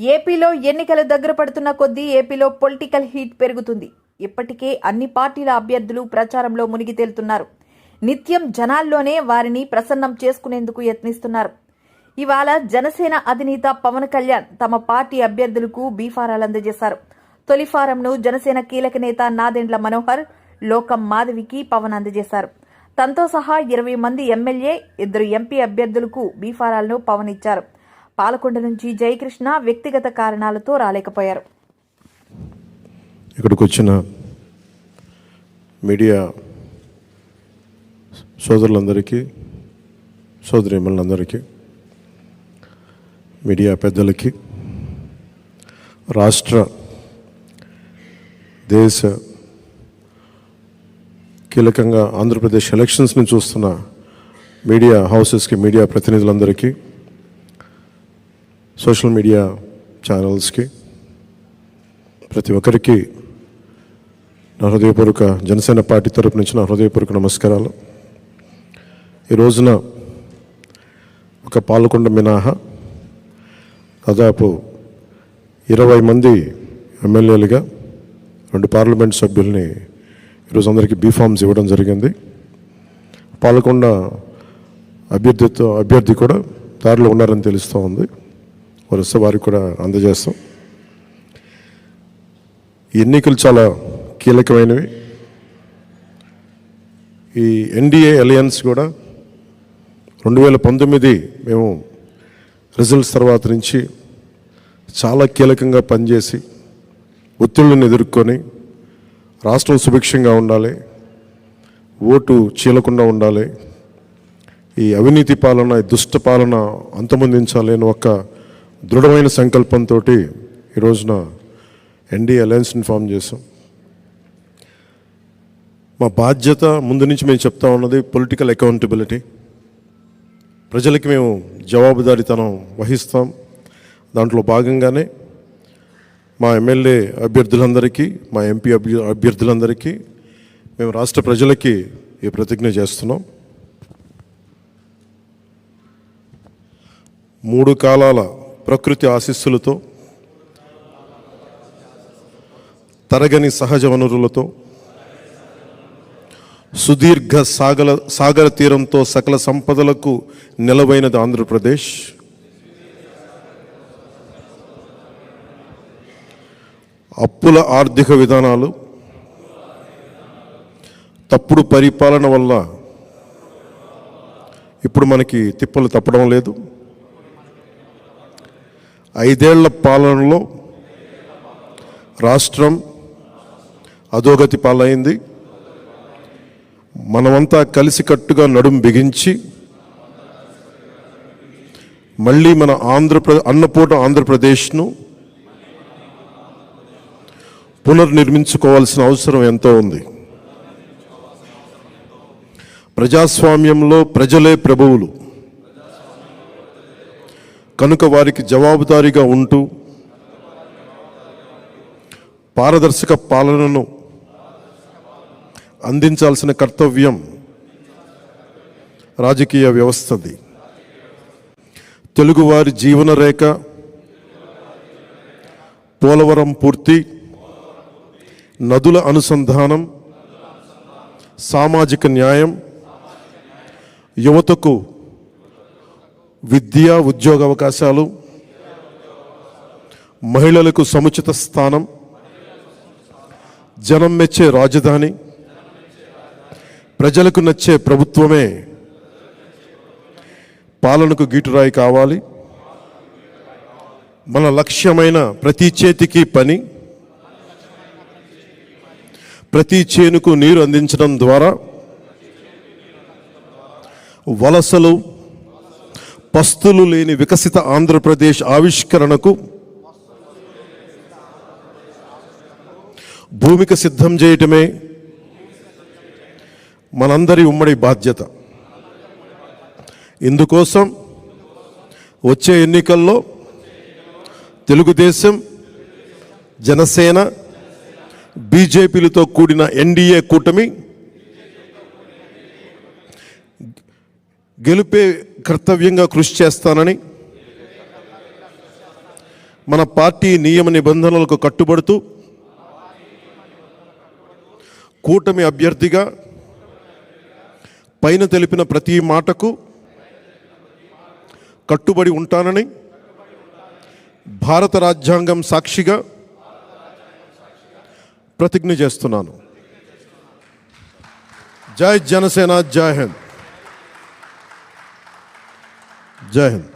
ఏపీలో ఎన్నికలు దగ్గర పడుతున్న కొద్దీ ఏపీలో పొలిటికల్ హీట్ పెరుగుతుంది. ఇప్పటికే అన్ని పార్టీల అభ్యర్థులు ప్రచారంలో మునిగి తేలుతున్నారు. నిత్యం జనాల్లోనే వారిని ప్రసన్నం చేసుకునేందుకు యత్నిస్తున్నారు. ఇవాళ జనసేన అధినేత పవన్ కళ్యాణ్ తమ పార్టీ అభ్యర్థులకు బీఫారాలు అందజేశారు. తొలి ఫారంను జనసేన కీలక నేత నాదెండ్ల మనోహర్ లోకం మాధవికి పవన్ అందజేశారు. తనతో సహా ఇరవై మంది ఎమ్మెల్యే ఇద్దరు ఎంపీ అభ్యర్థులకు బీఫారాలను పవన్ ఇచ్చారు. పాలకొండ నుంచి జయకృష్ణ వ్యక్తిగత కారణాలతో రాలేకపోయారు. ఇక్కడికి వచ్చిన మీడియా సోదరులందరికీ సోదరిమణులందరికీ మీడియా పెద్దలకి రాష్ట్ర దేశ కీలకంగా ఆంధ్రప్రదేశ్ ఎలక్షన్స్ని చూస్తున్న మీడియా హౌసెస్కి మీడియా ప్రతినిధులందరికీ సోషల్ మీడియా ఛానల్స్కి ప్రతి ఒక్కరికి నా హృదయపూర్వక జనసేన పార్టీ తరపు నుంచి నా హృదయపూర్వక నమస్కారాలు. ఈ రోజున ఒక పాలకొండ మినహా దాదాపు ఇరవై మంది ఎమ్మెల్యేలుగా రెండు పార్లమెంట్ సభ్యుల్ని ఈరోజు అందరికీ బీఫామ్స్ ఇవ్వడం జరిగింది. పాలకొండ అభ్యర్థితో అభ్యర్థి కూడా దారిలో ఉన్నారని తెలుస్తూ ఉంది. వరుస వారికి కూడా అందజేస్తాం. ఈ ఎన్నికలు చాలా కీలకమైనవి. ఈ ఎన్డీఏ అలయన్స్ కూడా రెండు వేల పంతొమ్మిది మేము రిజల్ట్స్ తర్వాత నుంచి చాలా కీలకంగా పనిచేసి ఒత్తిళ్ళను ఎదుర్కొని రాష్ట్రం సుభిక్షంగా ఉండాలి ఓటు చీలకుండా ఉండాలి ఈ అవినీతి పాలన ఈ దుష్ట పాలన అంతమొందించాలి అని ఒక దృఢమైన సంకల్పంతో ఈరోజున ఎన్డీ అలయన్స్ని ఫామ్ చేసాం మా బాధ్యత ముందు నుంచి మేము చెప్తా ఉన్నది పొలిటికల్ అకౌంటబిలిటీ. ప్రజలకి మేము జవాబుదారీతనం వహిస్తాం. దాంట్లో భాగంగానే మా ఎమ్మెల్యే అభ్యర్థులందరికీ మా ఎంపీ అభ్య అభ్యర్థులందరికీ మేము రాష్ట్ర ప్రజలకి ఈ ప్రతిజ్ఞ చేస్తున్నాం. మూడు కాలాల ప్రకృతి ఆశీస్సులతో తరగని సహజ వనరులతో సుదీర్ఘ సాగల సాగర తీరంతో సకల సంపదలకు నిలవైనది ఆంధ్రప్రదేశ్. అప్పుల ఆర్థిక విధానాలు తప్పుడు పరిపాలన వల్ల ఇప్పుడు మనకి తిప్పలు తప్పడం లేదు. ఐదేళ్ళ పాలనలో రాష్ట్రం అధోగతి పాలైంది. మనమంతా కలిసికట్టుగా నడుం బిగించి మళ్ళీ మన ఆంధ్రప్రదేశ్ అన్నపూట ఆంధ్రప్రదేశ్ను పునర్నిర్మించుకోవాల్సిన అవసరం ఎంతో ఉంది. ప్రజాస్వామ్యంలో ప్రజలే ప్రభువులు. కనుక వారికి జవాబుదారీగా ఉంటూ పారదర్శక పాలనను అందించాల్సిన కర్తవ్యం రాజకీయ వ్యవస్థది. తెలుగువారి జీవన రేఖ పోలవరం పూర్తి నదుల అనుసంధానం సామాజిక న్యాయం యువతకు విద్య ఉద్యోగ అవకాశాలు మహిళలకు సముచిత స్థానం జనం మెచ్చే రాజధాని ప్రజలకు నచ్చే ప్రభుత్వమే పాలనకు గీటురాయి కావాలి. మన లక్ష్యమైన ప్రతి చేతికి పని ప్రతి చేనుకు నీరు అందించడం ద్వారా వలసలు పస్తులు లేని వికసిత ఆంధ్రప్రదేశ్ ఆవిష్కరణకు భూమిక సిద్ధం చేయటమే మనందరి ఉమ్మడి బాధ్యత. ఇందుకోసం వచ్చే ఎన్నికల్లో తెలుగుదేశం జనసేన బీజేపీలతో కూడిన ఎన్డీఏ కూటమి గెలుపే కర్తవ్యంగా కృషి చేస్తానని మన పార్టీ నియమ నిబంధనలకు కట్టుబడుతూ కూటమి అభ్యర్థిగా పైన తెలిపిన ప్రతి మాటకు కట్టుబడి ఉంటానని భారత రాజ్యాంగం సాక్షిగా ప్రతిజ్ఞ చేస్తున్నాను. జై జనసేన జై హింద్. జై హింద్